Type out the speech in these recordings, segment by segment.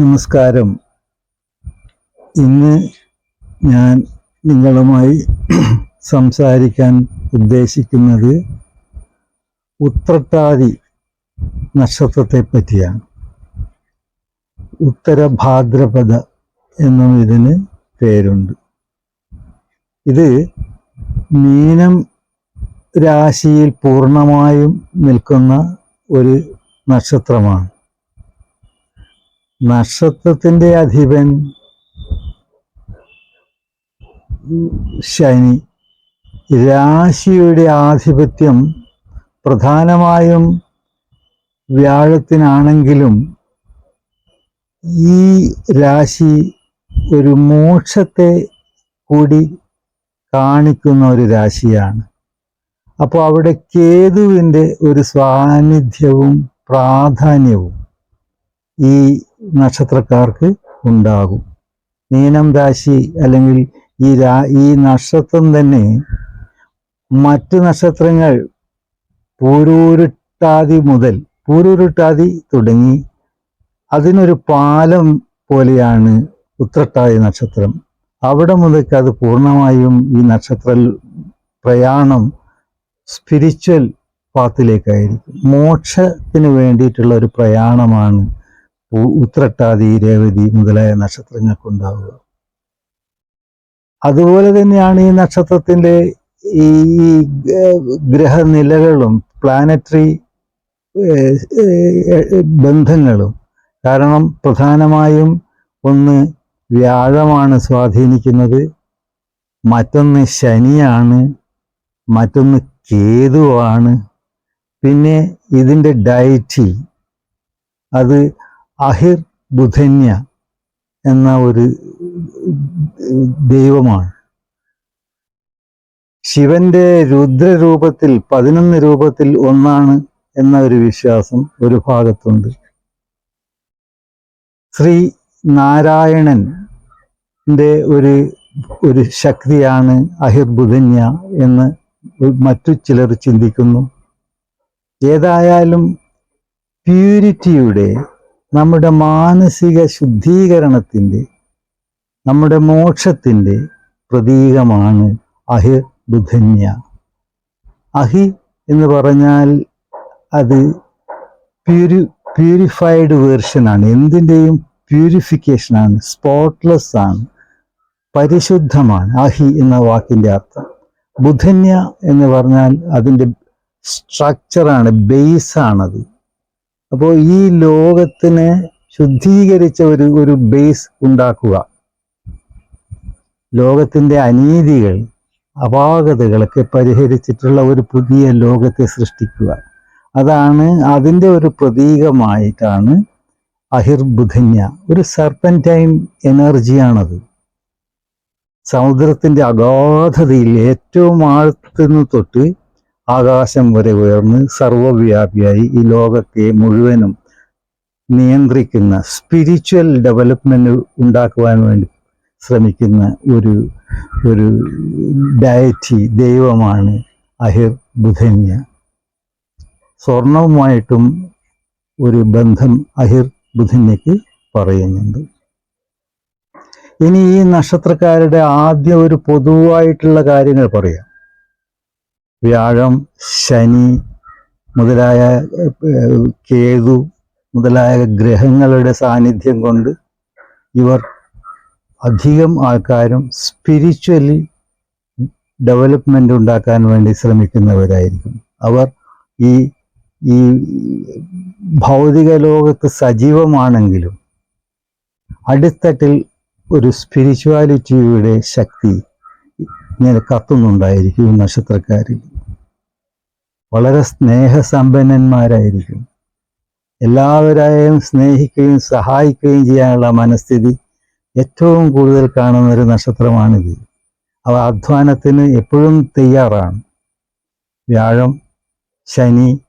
നമസ്കാരം. ഇന്ന് ഞാൻ നിങ്ങളുമായി സംസാരിക്കാൻ ഉദ്ദേശിക്കുന്നത് ഉത്രട്ടാതി നക്ഷത്രത്തെ പറ്റിയാണ് ഉത്തരഭാദ്രപദ എന്നും ഇതിന് പേരുണ്ട്. ഇത് മീനം രാശിയിൽ പൂർണമായും നിൽക്കുന്ന ഒരു നക്ഷത്രമാണ്. നക്ഷത്രത്തിന്റെ അധിപൻ ശനി. രാശിയുടെ ആധിപത്യം പ്രധാനമായും വ്യാഴത്തിനാണെങ്കിലും ഈ രാശി ഒരു മോക്ഷത്തെ കൂടി കാണിക്കുന്ന ഒരു രാശിയാണ്. അപ്പോൾ അവിടെ കേതുവിന്റെ ഒരു സാന്നിധ്യവും പ്രാധാന്യവും ഈ നക്ഷത്രക്കാർക്ക് ഉണ്ടാകും. മീനം രാശി അല്ലെങ്കിൽ ഈ രാ ഈ നക്ഷത്രം തന്നെ മറ്റ് നക്ഷത്രങ്ങൾ പൂരൂരുട്ടാതി മുതൽ പൂരൂരുട്ടാതി തുടങ്ങി അതിനൊരു പാലം പോലെയാണ് ഉത്രട്ടാതി നക്ഷത്രം. അവിടെ മുതൽക്ക് അത് പൂർണമായും ഈ നക്ഷത്ര പ്രയാണം സ്പിരിച്വൽ പാത്തിലേക്കായിരിക്കും മോക്ഷത്തിന് വേണ്ടിയിട്ടുള്ള ഒരു പ്രയാണമാണ് ഉത്രട്ടാതി രേവതി മുതലായ നക്ഷത്രങ്ങൾക്കുണ്ടാവുക. അതുപോലെ തന്നെയാണ് ഈ നക്ഷത്രത്തിന്റെ ഈ ഗ്രഹനിലകളും പ്ലാനറ്ററി ബന്ധങ്ങളും. കാരണം പ്രധാനമായും ഒന്ന് വ്യാഴമാണ് സ്വാധീനിക്കുന്നത് മറ്റൊന്ന് ശനിയാണ് മറ്റൊന്ന് കേതുവാണ്. പിന്നെ ഇതിന്റെ ഡയറ്റി അത് അഹിർ ബുധന്യ എന്ന ഒരു ദൈവമാണ്. ശിവന്റെ രുദ്രരൂപത്തിൽ പതിനൊന്ന് രൂപത്തിൽ ഒന്നാണ് എന്ന ഒരു വിശ്വാസം ഒരു ഭാഗത്തുണ്ട്. ശ്രീ നാരായണന്റെ ഒരു ഒരു ശക്തിയാണ് അഹിർബുധന്യ എന്ന് മറ്റു ചിലർ ചിന്തിക്കുന്നു. ഏതായാലും പ്യൂരിറ്റിയുടെ നമ്മുടെ മാനസിക ശുദ്ധീകരണത്തിന്റെ നമ്മുടെ മോക്ഷത്തിന്റെ പ്രതീകമാണ് അഹി ബുധന്യ അഹി എന്ന് പറഞ്ഞാൽ അത് പ്യൂരി പ്യൂരിഫൈഡ് വേർഷനാണ്. എന്തിന്റെയും പ്യൂരിഫിക്കേഷനാണ്. സ്പോട്ട്ലെസ് ആണ് പരിശുദ്ധമാണ് അഹി എന്ന വാക്കിന്റെ അർത്ഥം. ബുധന്യ എന്ന് പറഞ്ഞാൽ അതിന്റെ സ്ട്രക്ചറാണ് ബേസാണത്. അപ്പോൾ ഈ ലോകത്തിന് ശുദ്ധീകരിച്ച ഒരു ഒരു ബേസ് ഉണ്ടാക്കുക. ലോകത്തിന്റെ അനീതികൾ അപാകതകളൊക്കെ പരിഹരിച്ചിട്ടുള്ള ഒരു പുതിയ ലോകത്തെ സൃഷ്ടിക്കുക. അതാണ് അതിന്റെ ഒരു പ്രതീകമായിട്ടാണ് അഹിർബുധന്യ. ഒരു സർപ്പന്റൈൻ എനർജിയാണത് സമുദ്രത്തിന്റെ അഗാധതയിൽ ഏറ്റവും ആഴത്തുനിന്ന് തൊട്ട് ആകാശം വരെ ഉയർന്ന് സർവവ്യാപിയായി ഈ ലോകത്തെ മുഴുവനും നിയന്ത്രിക്കുന്ന സ്പിരിച്വൽ ഡെവലപ്മെന്റ് ഉണ്ടാക്കുവാൻ വേണ്ടി ശ്രമിക്കുന്ന ഒരു ഒരു ഡയറ്റി ദൈവമാണ് അഹിർ ബുധന്യ സ്വർണവുമായിട്ടും ഒരു ബന്ധം അഹിർ ബുധന്യക്ക് പറയുന്നുണ്ട്. ഇനി ഈ നക്ഷത്രക്കാരുടെ ആദ്യം ഒരു പൊതുവായിട്ടുള്ള കാര്യങ്ങൾ പറയാം. വ്യാഴം ശനി മുതലായ കേതു മുതലായ ഗ്രഹങ്ങളുടെ സാന്നിധ്യം കൊണ്ട് ഇവർ അധികം ആൾക്കാരും സ്പിരിച്വലി ഡെവലപ്മെന്റ് ഉണ്ടാക്കാൻ വേണ്ടി ശ്രമിക്കുന്നവരായിരിക്കും. അവർ ഈ ഈ ഭൗതിക ലോകത്ത് സജീവമാണെങ്കിലും അടിത്തട്ടിൽ ഒരു സ്പിരിച്വാലിറ്റിയുടെ ശക്തി ഇങ്ങനെ കത്തുന്നുണ്ടായിരിക്കും ഈ നക്ഷത്രക്കാരിൽ. വളരെ സ്നേഹസമ്പന്നന്മാരായിരിക്കും. എല്ലാവരെയും സ്നേഹിക്കുകയും സഹായിക്കുകയും ചെയ്യാനുള്ള മനസ്ഥിതി ഏറ്റവും കൂടുതൽ കാണുന്ന ഒരു നക്ഷത്രമാണിത്. അവ അധ്വാനത്തിന് എപ്പോഴും തയ്യാറാണ്. വ്യാഴം ശനി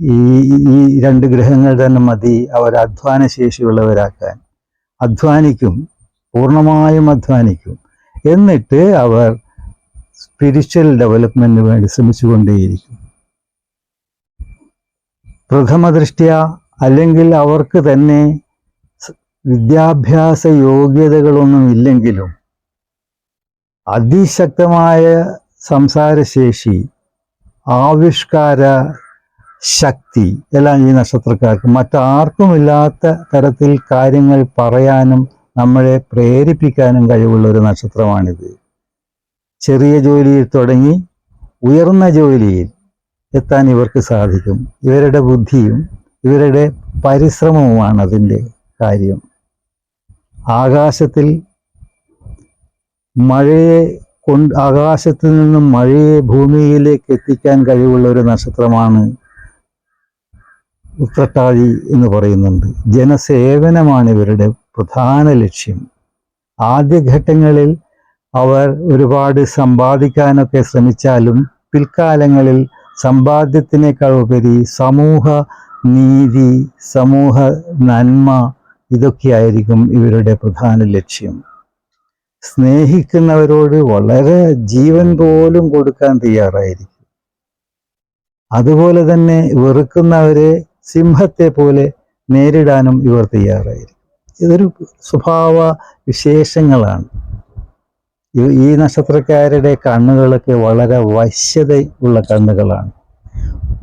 ഈ ഈ രണ്ട് ഗ്രഹങ്ങൾ തന്നെ മതി അവർ അധ്വാന ശേഷിയുള്ളവരാക്കാൻ അധ്വാനിക്കും പൂർണമായും അധ്വാനിക്കും. എന്നിട്ട് അവർ സ്പിരിച്വൽ ഡെവലപ്മെന്റിന് വേണ്ടി ശ്രമിച്ചുകൊണ്ടേയിരിക്കും. പ്രഥമ ദൃഷ്ട്യ അല്ലെങ്കിൽ അവർക്ക് തന്നെ വിദ്യാഭ്യാസ യോഗ്യതകളൊന്നും ഇല്ലെങ്കിലും അതിശക്തമായ സംസാരശേഷി ആവിഷ്കാര ശക്തി എല്ലാം ഈ നക്ഷത്രക്കാർക്ക് മറ്റാർക്കുമില്ലാത്ത തരത്തിൽ കാര്യങ്ങൾ പറയാനും നമ്മളെ പ്രേരിപ്പിക്കാനും കഴിവുള്ള ഒരു നക്ഷത്രമാണിത്. ചെറിയ ജോലിയിൽ തുടങ്ങി ഉയർന്ന ജോലിയിൽ എത്താൻ ഇവർക്ക് സാധിക്കും. ഇവരുടെ ബുദ്ധിയും ഇവരുടെ പരിശ്രമവുമാണ് അതിന്റെ കാര്യം. ആകാശത്തിൽ മഴയെ കൊണ്ട് ആകാശത്തു നിന്നും മഴയെ ഭൂമിയിലേക്ക് എത്തിക്കാൻ കഴിവുള്ള ഒരു നക്ഷത്രമാണ് ഉത്രട്ടാഴി എന്ന് പറയുന്നുണ്ട്. ജനസേവനമാണ് ഇവരുടെ പ്രധാന ലക്ഷ്യം. ആദ്യഘട്ടങ്ങളിൽ അവർ ഒരുപാട് സമ്പാദിക്കാനൊക്കെ ശ്രമിച്ചാലും പിൽക്കാലങ്ങളിൽ സമ്പാദ്യത്തിനേക്കാൾ ഉപരി സമൂഹ നീതി സമൂഹ നന്മ ഇതൊക്കെയായിരിക്കും ഇവരുടെ പ്രധാന ലക്ഷ്യം. സ്നേഹിക്കുന്നവരോട് വളരെ ജീവൻ പോലും കൊടുക്കാൻ തയ്യാറായിരിക്കും. അതുപോലെ തന്നെ വെറുക്കുന്നവരെ സിംഹത്തെ പോലെ നേരിടാനും ഇവർ തയ്യാറായിരിക്കും. ഇതൊരു സ്വഭാവ വിശേഷങ്ങളാണ്. ഈ- നക്ഷത്രക്കാരുടെ കണ്ണുകളൊക്കെ വളരെ വശ്യത ഉള്ള കണ്ണുകളാണ്.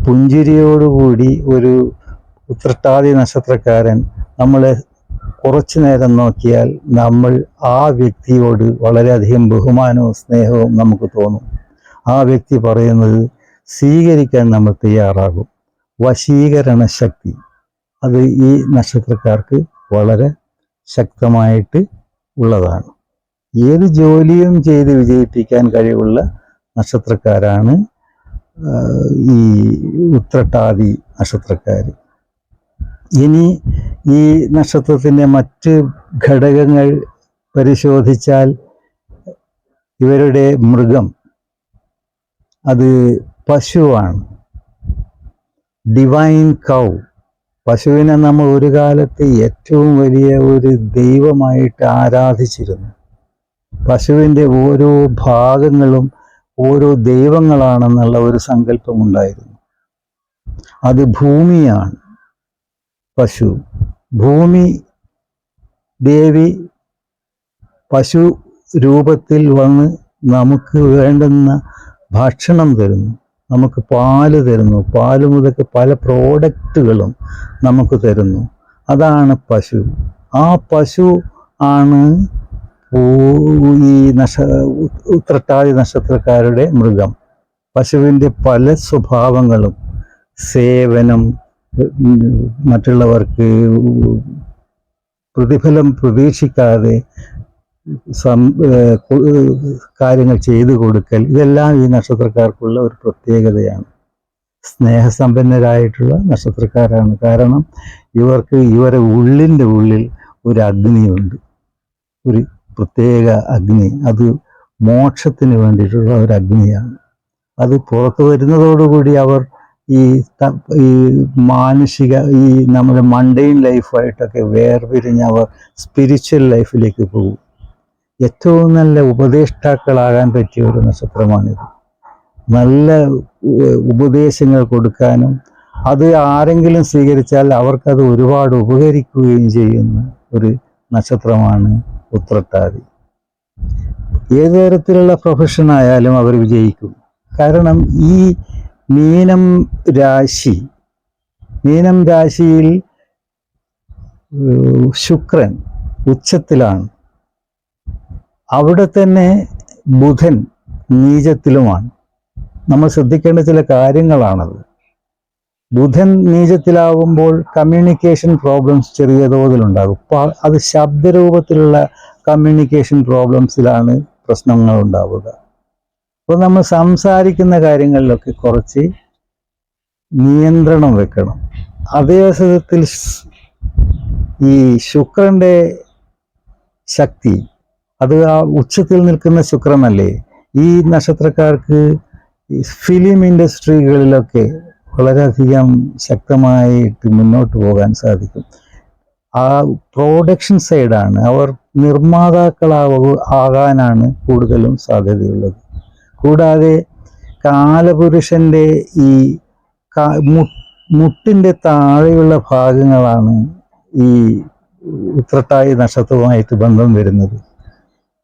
പുഞ്ചിരിയോടുകൂടി ഒരു ഉത്രട്ടാതി നക്ഷത്രക്കാരൻ നമ്മളെ കുറച്ചു നേരം നോക്കിയാൽ നമ്മൾ ആ വ്യക്തിയോട് വളരെയധികം ബഹുമാനവും സ്നേഹവും നമുക്ക് തോന്നും. ആ വ്യക്തി പറയുന്നത് സ്വീകരിക്കാൻ നമ്മൾ തയ്യാറാകും. വശീകരണ ശക്തി. അത് ഈ നക്ഷത്രക്കാർക്ക് വളരെ ശക്തമായിട്ട് ഉള്ളതാണ്. ഏത് ജോലിയും ചെയ്ത് വിജയിപ്പിക്കാൻ കഴിവുള്ള നക്ഷത്രക്കാരാണ് ഈ ഉത്രട്ടാതി നക്ഷത്രക്കാർ ഇനി ഈ നക്ഷത്രത്തിന്റെ മറ്റ് ഘടകങ്ങൾ പരിശോധിച്ചാൽ ഇവരുടെ മൃഗം അത് പശുവാണ്. ഡിവൈൻ കൗ പശുവിനെ നമ്മൾ ഒരു കാലത്ത് ഏറ്റവും വലിയ ഒരു ദൈവമായിട്ട് ആരാധിച്ചിരുന്നു. പശുവിന്റെ ഓരോ ഭാഗങ്ങളും ഓരോ ദൈവങ്ങളാണെന്നുള്ള ഒരു സങ്കല്പമുണ്ടായിരുന്നു. അത് ഭൂമിയാണ്. പശു ഭൂമി ദേവി പശു രൂപത്തിൽ വന്ന് നമുക്ക് വേണ്ടുന്ന ഭക്ഷണം തരുന്നു. നമുക്ക് പാൽ തരുന്നു. പാൽ മുതൽക്ക് പല പ്രോഡക്റ്റുകളും നമുക്ക് തരുന്നു. അതാണ് പശു. ആ പശു ആണ് ഈ നക്ഷ ഉത്രട്ടാതി നക്ഷത്രക്കാരുടെ മൃഗം. പശുവിന്റെ പല സ്വഭാവങ്ങളും സേവനം മറ്റുള്ളവർക്ക് പ്രതിഫലം പ്രതീക്ഷിക്കാതെ സം കാര്യങ്ങൾ ചെയ്തു കൊടുക്കൽ ഇതെല്ലാം ഈ നക്ഷത്രക്കാർക്കുള്ള ഒരു പ്രത്യേകതയാണ്. സ്നേഹസമ്പന്നരായിട്ടുള്ള നക്ഷത്രക്കാരാണ്. കാരണം ഇവർക്ക് ഇവരെ ഉള്ളിന്റെ ഉള്ളിൽ ഒരു അഗ്നിയുണ്ട്. ഒരു പ്രത്യേക അഗ്നി. അത് മോക്ഷത്തിന് വേണ്ടിയിട്ടുള്ള ഒരു അഗ്നിയാണ്. അത് പുറത്തു വരുന്നതോടുകൂടി അവർ ഈ ഈ മാനുഷിക ഈ നമ്മുടെ മണ്ടെയിൻ ലൈഫായിട്ടൊക്കെ വേർപിരിഞ്ഞ് അവർ സ്പിരിച്വൽ ലൈഫിലേക്ക് പോകും. ഏറ്റവും നല്ല ഉപദേഷ്ടാക്കളാകാൻ പറ്റിയ ഒരു നക്ഷത്രമാണിത്. നല്ല ഉപദേശങ്ങൾ കൊടുക്കാനും അത് ആരെങ്കിലും സ്വീകരിച്ചാൽ അവർക്കത് ഒരുപാട് ഉപകരിക്കുകയും ചെയ്യുന്ന ഒരു നക്ഷത്രമാണ് ഉത്രട്ടാതി. ഏത് തരത്തിലുള്ള പ്രൊഫഷൻ ആയാലും അവർ വിജയിക്കും. കാരണം ഈ മീനം രാശി മീനം രാശിയിൽ ശുക്രൻ ഉച്ചത്തിലാണ്. അവിടെ തന്നെ ബുധൻ നീചത്തിലുമാണ്. നമ്മൾ ശ്രദ്ധിക്കേണ്ട ചില കാര്യങ്ങളാണത്. ബുധൻ നീചത്തിലാവുമ്പോൾ കമ്മ്യൂണിക്കേഷൻ പ്രോബ്ലംസ് ചെറിയ തോതിലുണ്ടാകും. അപ്പോൾ അത് ശബ്ദരൂപത്തിലുള്ള കമ്മ്യൂണിക്കേഷൻ പ്രോബ്ലംസിലാണ് പ്രശ്നങ്ങൾ ഉണ്ടാവുക അപ്പോൾ നമ്മൾ സംസാരിക്കുന്ന കാര്യങ്ങളിലൊക്കെ കുറച്ച് നിയന്ത്രണം വെക്കണം. അതേ അവസരത്തിൽ ഈ ശുക്രന്റെ ശക്തി അത് ആ ഉച്ചത്തിൽ നിൽക്കുന്ന ശുക്രനല്ലേ ഈ നക്ഷത്രക്കാർക്ക് ഫിലിം ഇൻഡസ്ട്രികളിലൊക്കെ വളരെയധികം ശക്തമായിട്ട് മുന്നോട്ട് പോകാൻ സാധിക്കും. ആ പ്രൊഡക്ഷൻ സൈഡാണ് അവർ നിർമ്മാതാക്കളാവ ആകാനാണ് കൂടുതലും സാധ്യതയുള്ളത്. കൂടാതെ കാലപുരുഷന്റെ ഈ മുട്ടിന്റെ താഴെയുള്ള ഭാഗങ്ങളാണ് ഈ ഉത്രട്ടായി നക്ഷത്രവുമായിട്ട് ബന്ധം വരുന്നത്.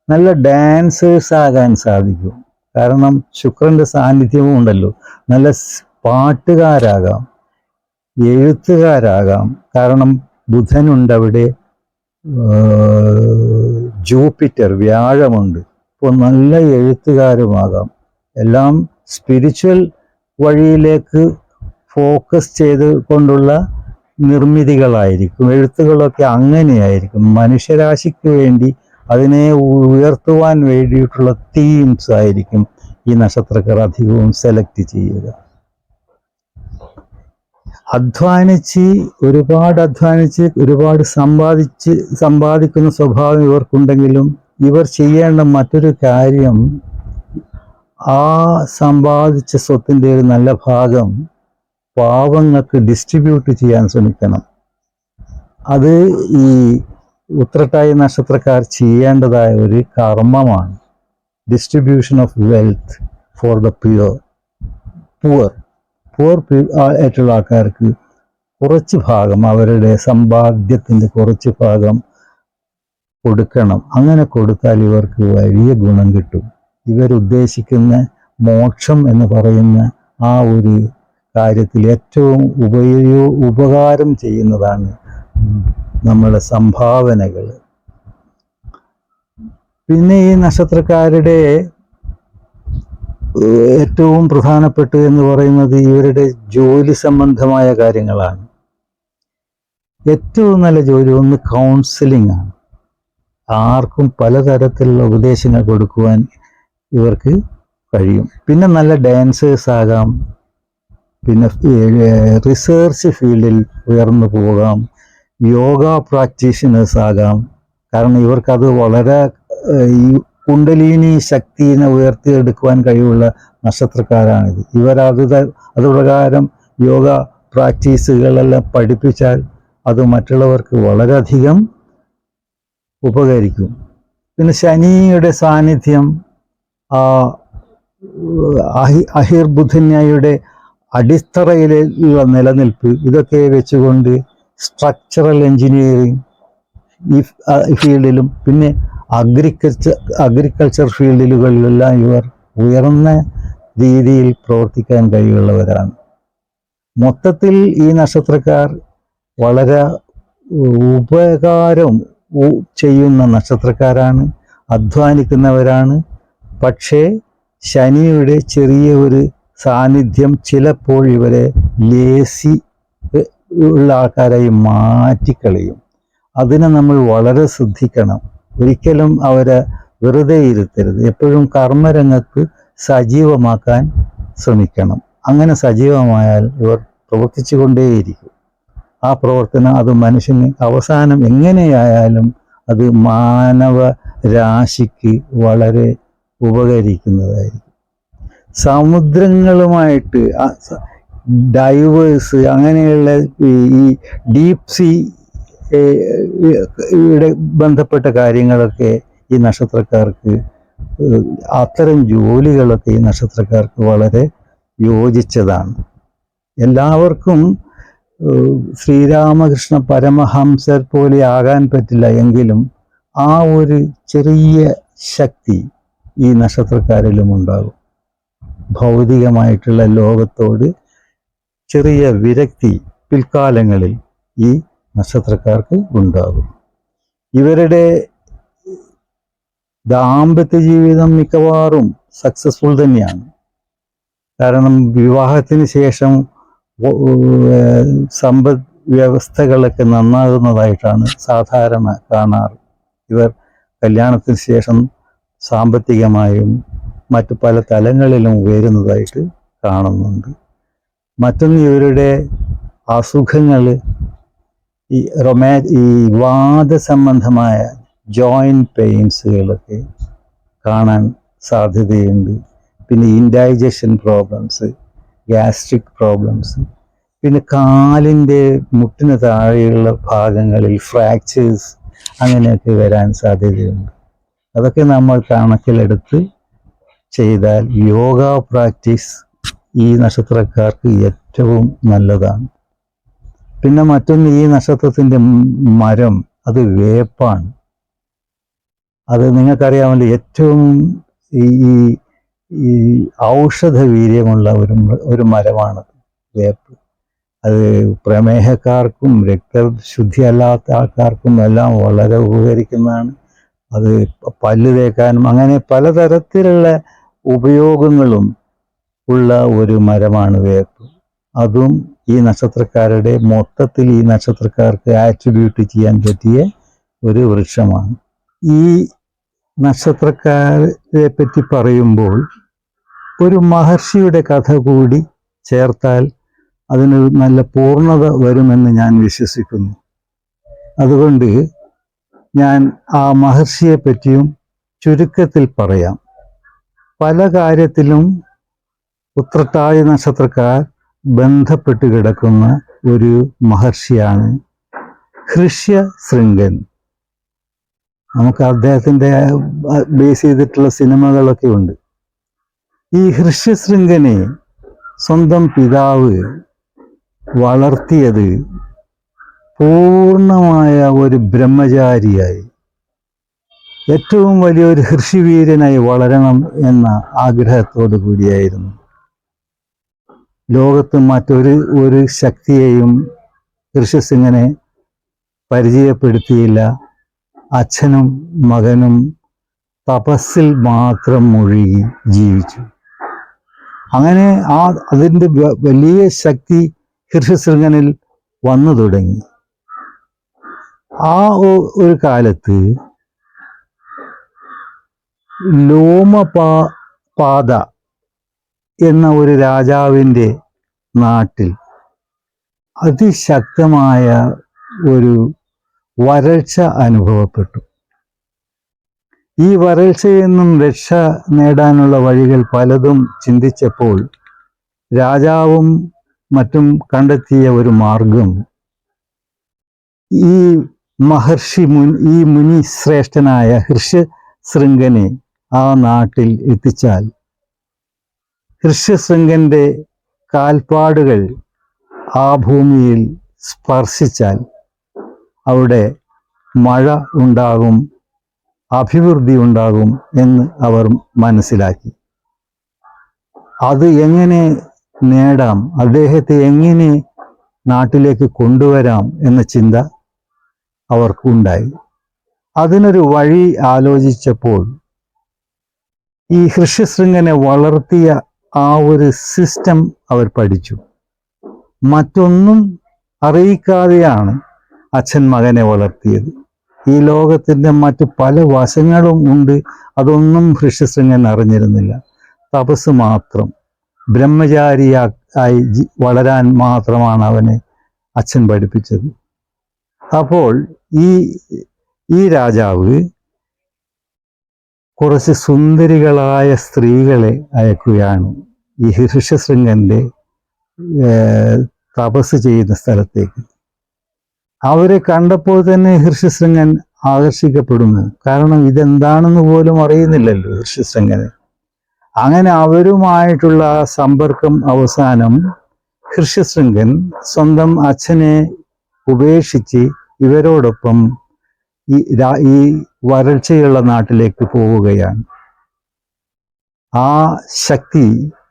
നല്ല ഡാൻസേഴ്സ് ആകാൻ സാധിക്കും. കാരണം ശുക്രന്റെ സാന്നിധ്യവും ഉണ്ടല്ലോ. നല്ല പാട്ടുകാരാകാം എഴുത്തുകാരാകാം. കാരണം ബുധനുണ്ട് അവിടെ ജൂപ്പിറ്റർ വ്യാഴമുണ്ട്. ഇപ്പോൾ നല്ല എഴുത്തുകാരുമാകാം. എല്ലാം സ്പിരിച്വൽ വഴിയിലേക്ക് ഫോക്കസ് ചെയ്ത് കൊണ്ടുള്ള നിർമ്മിതികളായിരിക്കും. എഴുത്തുകളൊക്കെ അങ്ങനെയായിരിക്കും. മനുഷ്യരാശിക്ക് വേണ്ടി അതിനെ ഉയർത്തുവാൻ വേണ്ടിയിട്ടുള്ള തീംസ് ആയിരിക്കും ഈ നക്ഷത്രക്കാർ അധികവും സെലക്ട് ചെയ്യുക. അധ്വാനിച്ച് ഒരുപാട് അധ്വാനിച്ച് ഒരുപാട് സമ്പാദിച്ച് സമ്പാദിക്കുന്ന സ്വഭാവം ഇവർക്കുണ്ടെങ്കിലും ഇവർ ചെയ്യേണ്ട മറ്റൊരു കാര്യം ആ സമ്പാദിച്ച സ്വത്തിന്റെ ഒരു നല്ല ഭാഗം പാവങ്ങൾക്ക് ഡിസ്ട്രിബ്യൂട്ട് ചെയ്യാൻ ശ്രമിക്കണം. അത് ഈ ഉത്രട്ടായ നക്ഷത്രക്കാർ ചെയ്യേണ്ടതായ ഒരു കർമ്മമാണ്. Distribution of wealth for the pure poor poor ആയിട്ടുള്ള ആൾക്കാർക്ക് കുറച്ച് ഭാഗം അവരുടെ സമ്പാദ്യത്തിന്റെ കുറച്ച് ഭാഗം കൊടുക്കണം. അങ്ങനെ കൊടുത്താൽ ഇവർക്ക് വലിയ ഗുണം കിട്ടും. ഇവരുദ്ദേശിക്കുന്ന മോക്ഷം എന്ന് പറയുന്ന ആ ഒരു കാര്യത്തിൽ ഏറ്റവും ഉപയോ ഉപകാരം ചെയ്യുന്നതാണ് നമ്മുടെ സംഭാവനകൾ. പിന്നെ ഈ നക്ഷത്രക്കാരുടെ ഏറ്റവും പ്രധാനപ്പെട്ട എന്ന് പറയുന്നത് ഇവരുടെ ജോലി സംബന്ധമായ കാര്യങ്ങളാണ്. ഏറ്റവും നല്ല ജോലി ഒന്ന് കൗൺസിലിംഗ് ആണ്. ആർക്കും പലതരത്തിലുള്ള ഉപദേശങ്ങൾ കൊടുക്കുവാൻ ഇവർക്ക് കഴിയും. പിന്നെ നല്ല ഡാൻസേഴ്സ് ആകാം. പിന്നെ റിസർച്ച് ഫീൽഡിൽ ഉയർന്നു പോകാം. യോഗ പ്രാക്ടീഷണേഴ്സ് ആകാം. കാരണം ഇവർക്കത് വളരെ ഈ കുണ്ടലിനി ശക്തിനെ ഉയർത്തിയെടുക്കുവാൻ കഴിവുള്ള നക്ഷത്രക്കാരാണിത്. ഇവർ അത് പ്രകാരം യോഗ പ്രാക്ടീസുകളെല്ലാം പഠിപ്പിച്ചാൽ അത് മറ്റുള്ളവർക്ക് വളരെയധികം ഉപകരിക്കും. പിന്നെ ശനിയുടെ സാന്നിധ്യം അഹി അഹിർബുധന്യയുടെ അടിത്തറയിലുള്ള നിലനിൽപ്പ് ഇതൊക്കെ വെച്ചുകൊണ്ട് സ്ട്രക്ചറൽ എഞ്ചിനീയറിങ് ഈ ഫീൽഡിലും പിന്നെ അഗ്രികൾച്ചർ അഗ്രികൾച്ചർ ഫീൽഡുകളിലെല്ലാം ഇവർ ഉയർന്ന രീതിയിൽ പ്രവർത്തിക്കാൻ കഴിവുള്ളവരാണ്. മൊത്തത്തിൽ ഈ നക്ഷത്രക്കാർ വളരെ ഉപകാരം ചെയ്യുന്ന നക്ഷത്രക്കാരാണ് അധ്വാനിക്കുന്നവരാണ്. പക്ഷേ ശനിയുടെ ചെറിയ ഒരു സാന്നിധ്യം ചിലപ്പോൾ ഇവരെ ലേസി ഉള്ള ആൾക്കാരായി മാറ്റിക്കളയും. അതിനെ നമ്മൾ വളരെ ശ്രദ്ധിക്കണം. ഒരിക്കലും അവരെ വെറുതെ ഇരുത്തരുത്. എപ്പോഴും കർമ്മരംഗത്ത് സജീവമാക്കാൻ ശ്രമിക്കണം. അങ്ങനെ സജീവമായാൽ ഇവർ പ്രവർത്തിച്ചു കൊണ്ടേയിരിക്കും ആ പ്രവർത്തനം അത് മനുഷ്യന് അവസാനം എങ്ങനെയായാലും അത് മാനവ രാശിക്ക് വളരെ ഉപകരിക്കുന്നതായിരിക്കും. സമുദ്രങ്ങളുമായിട്ട് ഡൈവേഴ്സ് അങ്ങനെയുള്ള ഈ- ഡീപ് സീ ഇവിടെ ബന്ധപ്പെട്ട കാര്യങ്ങളൊക്കെ ഈ നക്ഷത്രക്കാർക്ക് അത്തരം ജോലികളൊക്കെ ഈ നക്ഷത്രക്കാർക്ക് വളരെ യോജിച്ചതാണ്. എല്ലാവർക്കും ശ്രീരാമകൃഷ്ണ പരമഹംസർ പോലെ ആകാൻ പറ്റില്ല എങ്കിലും ആ ഒരു ചെറിയ ശക്തി ഈ നക്ഷത്രക്കാരിലും ഉണ്ടാകും. ഭൗതികമായിട്ടുള്ള ലോകത്തോട് ചെറിയ വിരക്തി പിൽക്കാലങ്ങളിൽ ഈ നക്ഷത്രക്കാർക്ക് ഉണ്ടാകും. ഇവരുടെ ദാമ്പത്യ ജീവിതം മിക്കവാറും സക്സസ്ഫുൾ തന്നെയാണ്. കാരണം വിവാഹത്തിന് ശേഷം സമ്പദ് വ്യവസ്ഥകളൊക്കെ നന്നാകുന്നതായിട്ടാണ് സാധാരണ കാണാറ്. ഇവർ കല്യാണത്തിന് ശേഷം സാമ്പത്തികമായും മറ്റു പല തലങ്ങളിലും ഉയരുന്നതായിട്ട് കാണുന്നുണ്ട്. മറ്റൊന്ന് ഇവരുടെ അസുഖങ്ങൾ ഈ റൊമാ ഈ വാദ സംബന്ധമായ ജോയിന്റ് പെയിൻസുകളൊക്കെ കാണാൻ സാധ്യതയുണ്ട്. പിന്നെ ഇൻഡൈജഷൻ പ്രോബ്ലംസ് ഗ്യാസ്ട്രിക് പ്രോബ്ലംസ് പിന്നെ കാലിന്റെ മുട്ടിന് താഴെയുള്ള ഭാഗങ്ങളിൽ ഫ്രാക്ചേഴ്സ് അങ്ങനെയൊക്കെ വരാൻ സാധ്യതയുണ്ട്. അതൊക്കെ നമ്മൾ കണക്കിലെടുത്ത് ചെയ്താൽ യോഗ പ്രാക്ടീസ് ഈ നക്ഷത്രക്കാർക്ക് ഏറ്റവും നല്ലതാണ്. പിന്നെ മറ്റൊന്ന് ഈ നക്ഷത്രത്തിന്റെ മരം അത് വേപ്പാണ്. അത് നിങ്ങൾക്കറിയാമല്ലോ ഏറ്റവും ഈ ഈ- ഔഷധ വീര്യമുള്ള ഒരു ഒരു മരമാണ് വേപ്പ്. അത് പ്രമേഹക്കാർക്കും രക്തശുദ്ധി അല്ലാത്ത ആൾക്കാർക്കും എല്ലാം വളരെ ഉപകരിക്കുന്നതാണ്. അത് പല്ല് തേക്കാനും അങ്ങനെ പലതരത്തിലുള്ള ഉപയോഗങ്ങളും ഉള്ള ഒരു മരമാണ് വേപ്പ്. അതും ഈ നക്ഷത്രക്കാരുടെ മൊത്തത്തിൽ ഈ നക്ഷത്രക്കാർക്ക് ആറ്റിബ്യൂട്ട് ചെയ്യാൻ പറ്റിയ ഒരു വൃക്ഷമാണ്. ഈ നക്ഷത്രക്കാരെ പറ്റി പറയുമ്പോൾ ഒരു മഹർഷിയുടെ കഥ കൂടി ചേർത്താൽ അതിനൊരു നല്ല പൂർണത വരുമെന്ന് ഞാൻ വിശ്വസിക്കുന്നു. അതുകൊണ്ട് ഞാൻ ആ മഹർഷിയെ പറ്റിയും ചുരുക്കത്തിൽ പറയാം. പല കാര്യത്തിലും ഉത്രട്ടാതി നക്ഷത്രക്കാർ ബന്ധപ്പെട്ട് കിടക്കുന്ന ഒരു മഹർഷിയാണ് ഹൃഷ്യ ശൃംഗൻ. നമുക്ക് അദ്ദേഹത്തിന്റെ ബേസ് ചെയ്തിട്ടുള്ള സിനിമകളൊക്കെ ഉണ്ട്. ഈ ഹൃഷ്യശൃംഗനെ സ്വന്തം പിതാവ് വളർത്തിയത് പൂർണമായ ഒരു ബ്രഹ്മചാരിയായി. ഏറ്റവും വലിയൊരു ഹൃഷിവീരനായി വളരണം എന്ന ആഗ്രഹത്തോടു കൂടിയായിരുന്നു ലോകത്ത് മറ്റൊരു ഒരു ശക്തിയെയും ഋഷ്യസിംഗനെ പരിചയപ്പെടുത്തിയില്ല. അച്ഛനും മകനും തപസ്സിൽ മാത്രം മുഴുകി ജീവിച്ചു. അങ്ങനെ ആ അതിന്റെ വലിയ ശക്തി ഋഷ്യശൃംഗനിൽ വന്നു തുടങ്ങി. ആ ഒരു കാലത്ത് ലോമപാ പാത എന്ന ഒരു രാജാവിന്റെ നാട്ടിൽ അതിശക്തമായ ഒരു വരൾച്ച അനുഭവപ്പെട്ടു. ഈ വരൾച്ചയിൽ നിന്നും രക്ഷ നേടാനുള്ള വഴികൾ പലതും ചിന്തിച്ചപ്പോൾ രാജാവും മറ്റും കണ്ടെത്തിയ ഒരു മാർഗം ഈ മഹർഷി മുൻ ഈ മുനി ശ്രേഷ്ഠനായ ഹൃഷ്യശൃംഗനെ ആ നാട്ടിൽ എത്തിച്ചാൽ ഹൃഷ്യശൃംഗന്റെ കാൽപ്പാടുകൾ ആ ഭൂമിയിൽ സ്പർശിച്ചാൽ അവിടെ മഴ ഉണ്ടാകും അഭിവൃദ്ധി ഉണ്ടാകും എന്ന് അവർ മനസ്സിലാക്കി. അത് എങ്ങനെ നേടാം അദ്ദേഹത്തെ എങ്ങനെ നാട്ടിലേക്ക് കൊണ്ടുവരാം എന്ന ചിന്ത അവർക്കുണ്ടായി. അതിനൊരു വഴി ആലോചിച്ചപ്പോൾ ഈ ഹൃഷ്യശൃംഗനെ വളർത്തിയ ആ ഒരു സിസ്റ്റം അവർ പഠിച്ചു. മറ്റൊന്നും അറിയിക്കാതെയാണ് അച്ഛൻ മകനെ വളർത്തിയത്. ഈ ലോകത്തിന്റെ മറ്റു പല വശങ്ങളും ഉണ്ട്. അതൊന്നും ഋഷ്യശൃംഗൻ അറിഞ്ഞിരുന്നില്ല. തപസ് മാത്രം. ബ്രഹ്മചാരിയാ ആയി വളരാൻ മാത്രമാണ് അവനെ അച്ഛൻ പഠിപ്പിച്ചത്. അപ്പോൾ ഈ ഈ രാജാവ് കുറച്ച് സുന്ദരികളായ സ്ത്രീകളെ അയക്കുകയാണ്. ഈ ഋഷ്യശൃംഗന്റെ ഏർ, തപസ് ചെയ്യുന്ന സ്ഥലത്തേക്ക്. അവരെ കണ്ടപ്പോൾ തന്നെ ഹിർഷശൃംഗൻ ആകർഷിക്കപ്പെടുന്നു. കാരണം ഇതെന്താണെന്ന് പോലും അറിയുന്നില്ലല്ലോ ഹൃഷ്യശൃംഗന് അങ്ങനെ അവരുമായിട്ടുള്ള സമ്പർക്കം അവസാനം ഹൃഷ്യശൃംഗൻ സ്വന്തം അച്ഛനെ ഉപേക്ഷിച്ച് ഇവരോടൊപ്പം ഈ ഈ വരൾച്ചയുള്ള നാട്ടിലേക്ക് പോവുകയാണ്. ആ ശക്തി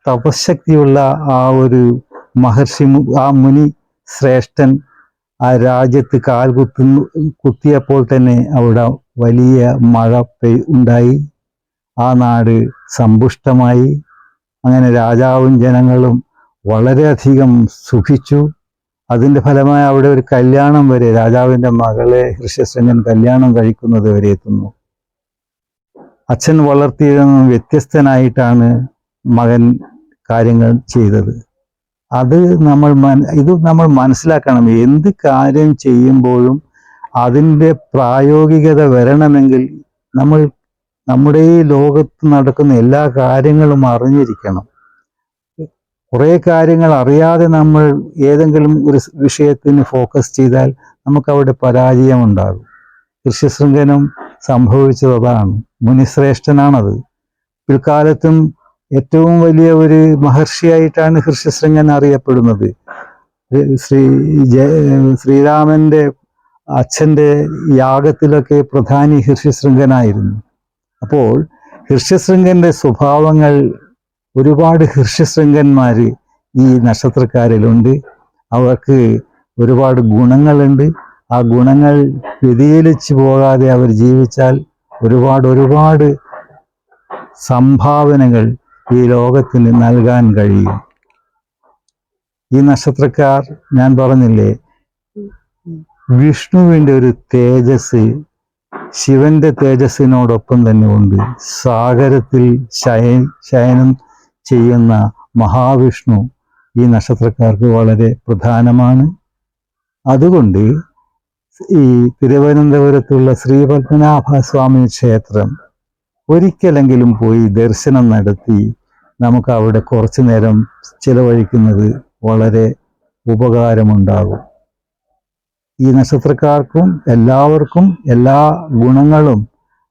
തപശക്തിയുള്ള ആ ഒരു മഹർഷി ആ മുനി ശ്രേഷ്ഠൻ ആ രാജ്യത്ത് കാൽ കുത്തുന്നു കുത്തിയപ്പോൾ തന്നെ അവിടെ വലിയ മഴ പെയ് ഉണ്ടായി. ആ നാട് സമ്പുഷ്ടമായി. അങ്ങനെ രാജാവും ജനങ്ങളും വളരെയധികം സുഖിച്ചു. അതിന്റെ ഫലമായി അവിടെ ഒരു കല്യാണം വരെ രാജാവിന്റെ മകളെ ഋഷ്യശൃംഗൻ കല്യാണം കഴിക്കുന്നത് വരെ എത്തുന്നു. അച്ഛൻ വളർത്തിയതിൽ നിന്നും വ്യത്യസ്തനായിട്ടാണ് മകൻ കാര്യങ്ങൾ ചെയ്തത്. അത് നമ്മൾ ഇത് നമ്മൾ മനസ്സിലാക്കണം. എന്ത് കാര്യം ചെയ്യുമ്പോഴും അതിന്റെ പ്രായോഗികത വരണമെങ്കിൽ നമ്മൾ നമ്മുടെ ഈ ലോകത്ത് നടക്കുന്ന എല്ലാ കാര്യങ്ങളും അറിഞ്ഞിരിക്കണം. കുറേ കാര്യങ്ങൾ അറിയാതെ നമ്മൾ ഏതെങ്കിലും ഒരു വിഷയത്തിന് ഫോക്കസ് ചെയ്താൽ നമുക്ക് അവിടെ പരാജയം ഉണ്ടാകും ഋഷ്യശൃംഖനും സംഭവിച്ചത് അതാണ്. മുനിശ്രേഷ്ഠനാണത്. പിൽക്കാലത്തും ഏറ്റവും വലിയ ഒരു മഹർഷിയായിട്ടാണ് ഋഷ്യശൃംഖൻ അറിയപ്പെടുന്നത്. ശ്രീ ജ ശ്രീരാമന്റെ അച്ഛന്റെ യാഗത്തിലൊക്കെ പ്രധാനി ഹൃഷ്യശൃംഗനായിരുന്നു അപ്പോൾ ഹൃഷ്യശൃംഗന്റെ സ്വഭാവങ്ങൾ ഒരുപാട് ഹൃഷ്യശൃംഗന്മാർ ഈ നക്ഷത്രക്കാരിലുണ്ട്. അവർക്ക് ഒരുപാട് ഗുണങ്ങളുണ്ട്. ആ ഗുണങ്ങൾ വ്യതിചലിച്ചു പോകാതെ അവർ ജീവിച്ചാൽ ഒരുപാട് ഒരുപാട് സംഭാവനകൾ ഈ ലോകത്തിന് നൽകാൻ കഴിയും. ഈ നക്ഷത്രക്കാർ ഞാൻ പറഞ്ഞില്ലേ വിഷ്ണുവിന്റെ ഒരു തേജസ് ശിവന്റെ തേജസ്സിനോടൊപ്പം തന്നെ ഉണ്ട്. സാഗരത്തിൽ ശയ ശയനം ചെയ്യുന്ന മഹാവിഷ്ണു ഈ നക്ഷത്രക്കാർക്ക് വളരെ പ്രധാനമാണ്. അതുകൊണ്ട് ഈ തിരുവനന്തപുരത്തുള്ള ശ്രീ സ്വാമി ക്ഷേത്രം ഒരിക്കലെങ്കിലും പോയി ദർശനം നടത്തി നമുക്ക് അവിടെ കുറച്ചു നേരം ചിലവഴിക്കുന്നത് വളരെ ഉപകാരമുണ്ടാകും. ഈ നക്ഷത്രക്കാർക്കും എല്ലാവർക്കും എല്ലാ ഗുണങ്ങളും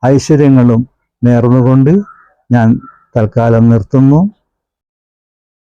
ഐശ്വര്യങ്ങളും നേർന്നുകൊണ്ട് ഞാൻ തൽക്കാലം നിർത്തുന്നു.